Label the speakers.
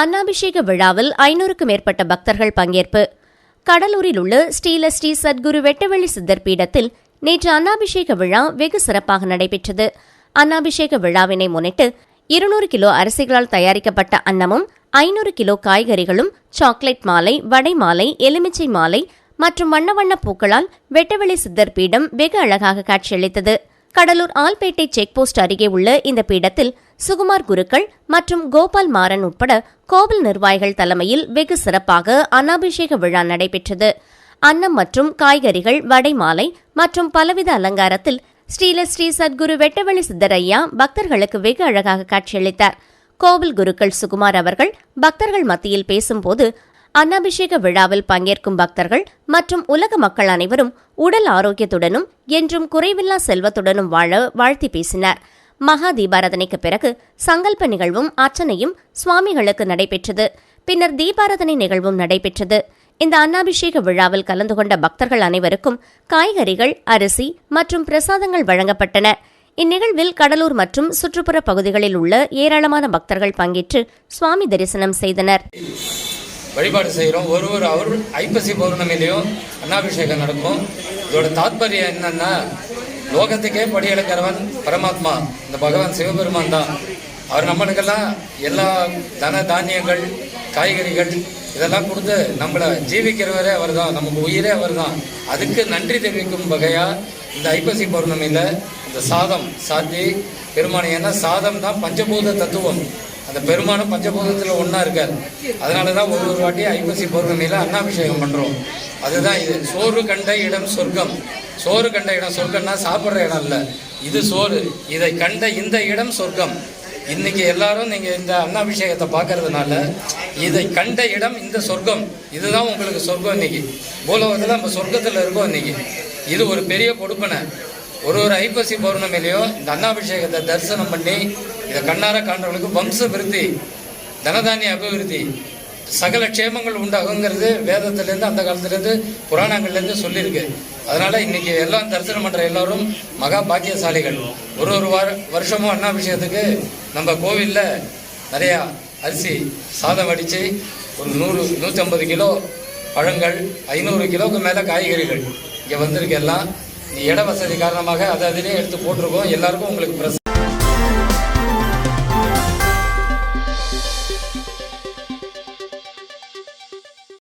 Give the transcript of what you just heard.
Speaker 1: அன்னாபிஷேக விழாவில் ஐநூறுக்கும் மேற்பட்ட பக்தர்கள் பங்கேற்பு. கடலூரில் உள்ள ஸ்ரீல ஸ்ரீ சத்குரு வெட்டவெளி சித்தர் பீடத்தில் நேற்று அன்னாபிஷேக விழா வெகு சிறப்பாக நடைபெற்றது. அன்னாபிஷேக விழாவினை முன்னிட்டு இருநூறு கிலோ அரிசிகளால் தயாரிக்கப்பட்ட அன்னமும் ஐநூறு கிலோ காய்கறிகளும் சாக்லேட் மாலை வடை மாலை எலுமிச்சை மாலை மற்றும் வண்ண வண்ண பூக்களால் வெட்டவெளி சித்தர் பீடம் வெகு அழகாக காட்சியளித்தது. கடலூர் ஆல்பேட்டை செக் போஸ்ட் அருகே உள்ள இந்த பீடத்தில் சுகுமார் குருக்கள் மற்றும் கோபால் மாறன் உட்பட கோவில் நிர்வாகிகள் தலைமையில் வெகு சிறப்பாக அன்னாபிஷேக விழா நடைபெற்றது. அன்னம் மற்றும் காய்கறிகள் வடை மாலை மற்றும் பலவித அலங்காரத்தில் ஸ்ரீல ஸ்ரீ சத்குரு வெட்டவெளி சித்தரையா பக்தர்களுக்கு வெகு அழகாக காட்சியளித்தார். கோவில் குருக்கள் சுகுமார் அவர்கள் பக்தர்கள் மத்தியில் பேசும்போது அன்னாபிஷேக விழாவில் பங்கேற்கும் பக்தர்கள் மற்றும் உலக மக்கள் அனைவரும் உடல் ஆரோக்கியத்துடனும் என்றும் குறைவில்லா செல்வத்துடனும் வாழ வாழ்த்தி பேசினார். மகா தீபாராதனைக்கு பிறகு சங்கல்ப நிகழ்வும் அர்ச்சனையும் சுவாமிகளுக்கு நடைபெற்றது. பின்னர் தீபாராதனை நிகழ்வும் நடைபெற்றது. இந்த அன்னாபிஷேக விழாவில் கலந்து கொண்ட பக்தர்கள் அனைவருக்கும் காய்கறிகள் அரிசி மற்றும் பிரசாதங்கள் வழங்கப்பட்டன. இந்நிகழ்வில் கடலூர் மற்றும் சுற்றுப்புற பகுதிகளில் உள்ள ஏராளமான பக்தர்கள் பங்கேற்று சுவாமி தரிசனம் செய்தனர்.
Speaker 2: வழிபாடு செய்கிறோம். ஒரு ஒரு அவர் ஐப்பசி பௌர்ணமிலையும் அன்னாபிஷேகம் நடக்கும். இதோட தாத்பரியம் என்னன்னா லோகத்துக்கே படியெடுக்கிறவன் பரமாத்மா. இந்த பகவான் சிவபெருமான் தான். அவர் நம்மளுக்கெல்லாம் எல்லா தன தானியங்கள் காய்கறிகள் இதெல்லாம் கொடுத்து நம்மளை ஜீவிக்கிறவரே அவர் தான் நமக்கு உயிரே அவர் தான் அதுக்கு நன்றி தெரிவிக்கும் வகையாக இந்த ஐப்பசி பௌர்ணமியில் இந்த சாதம் சாத்தி பெருமானி ஏன்னா சாதம் தான் பஞ்சபூத தத்துவம். அந்த பெருமானம் பஞ்சபூதத்தில் ஒன்றா இருக்கார். அதனால தான் ஒரு ஒரு வாட்டி ஐப்பசி பௌர்ணமியில் அன்னாபிஷேகம் பண்ணுறோம் அதுதான் இது. சோறு கண்ட இடம் சொர்க்கம். சோறு கண்ட இடம் சொர்க்கம்னா சாப்பிட்ற இடம் இல்லை. இது சோறு. இதை கண்ட இந்த இடம் சொர்க்கம். இன்னைக்கு எல்லாரும் நீங்கள் இந்த அன்னாபிஷேகத்தை பார்க்கறதுனால இதை கண்ட இடம் இந்த சொர்க்கம். இதுதான் உங்களுக்கு சொர்க்கம் இன்னைக்கு. பூலோகத்தில் நம்ம சொர்க்கத்தில் இருக்கோம் இன்னைக்கு. இது ஒரு பெரிய கொடுப்பனை. ஒரு ஒரு ஐப்பசி பௌர்ணமிலையும் இந்த அன்னாபிஷேகத்தை தரிசனம் பண்ணி இதை கண்ணார காண்றவங்களுக்கு வம்ச விருத்தி தனதானிய அபிவிருத்தி. சகல க்ஷேமங்கள் உண்டாகுங்கிறது வேதத்திலேருந்து அந்த காலத்துலேருந்து புராணங்கள்லேருந்து சொல்லியிருக்கு. அதனால் இன்னைக்கு எல்லாம் தரிசனம் பண்ணுற எல்லாரும் மகா பாக்கியசாலிகள். ஒரு ஒரு வார வருஷமும் அண்ணாபிஷேகத்துக்கு நம்ம கோவிலில் நிறையா அரிசி சாதம் அடித்து ஒரு நூறு நூற்றம்பது கிலோ பழங்கள் ஐநூறு கிலோவுக்கு மேலே காய்கறிகள். இங்கே வந்திருக்கு எல்லாம் இட வசதி காரணமாக அதை அதிலே எடுத்து போட்டிருக்கோம். எல்லாருக்கும் உங்களுக்கு பிரஸ்